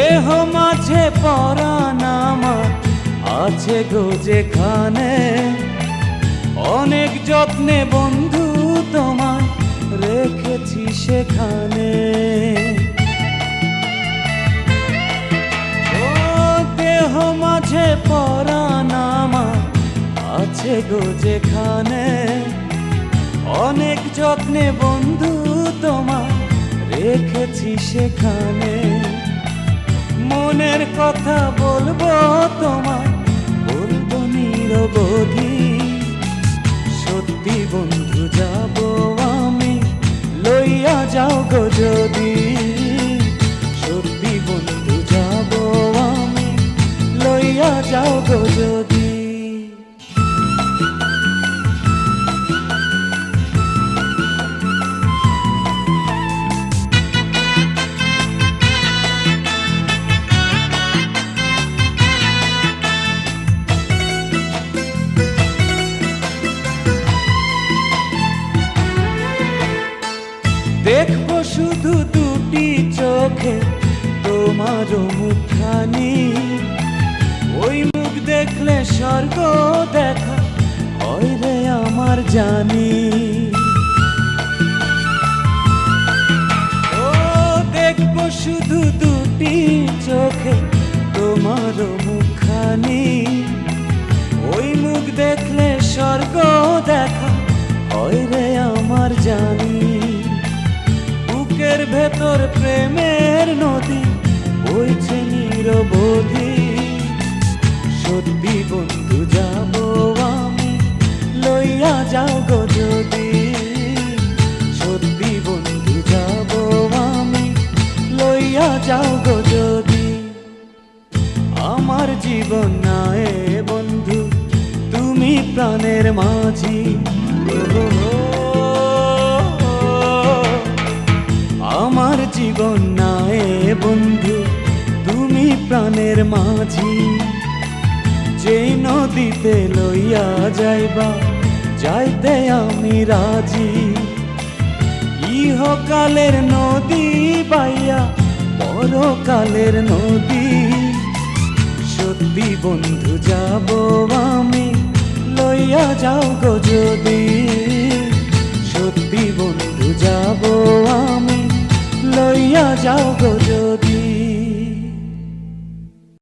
দেহ মাঝে পরাণ আমার আছে গো যেখানে। অনেক যত্নে বন্ধু তোমায় রেখেছি সেখানে। দেহ মাঝে পরাণ আমার আছে গো যেখানে। অনেক যত্নে বন্ধু তোমায় রেখেছি সেখানে। মনের কথা বলব তোমার বলব নিরবধি। সত্যি বন্ধু, যাব আমি, লইয়া যাও গো যদি। সত্যি বন্ধু, যাব আমি, লইয়া যাও গো যদি। চোখে তোমার মুখখানি। ওই মুখ দেখলে স্বর্গ দেখা হয় রে আমার জানি। ও, দেখব শুধু দুটি চোখে তোমার মুখানি ওই মুখ দেখলে স্বর্গ দেখা হয় রে আমার জানি। ভেতর প্রেমের নদী, বইছে নিরবধি। সত্যি বন্ধু, যাব আমি, লইয়া যাও গো যদি। সত্যি বন্ধু, যাব আমি, লইয়া যাও গো যদি। আমার জীবন নায়ে বন্ধু, তুমি প্রাণের মাঝি। জীবন নায়ে বন্ধু, তুমি প্রাণের মাঝি। যেই নদীতে লইয়া যাইবা, যাইতে আমি রাজি। ইহকালের নদী বাইয়া পরকালের নদী। সত্যি বন্ধু, যাব আমি, লইয়া যাও গো যদি। সত্যি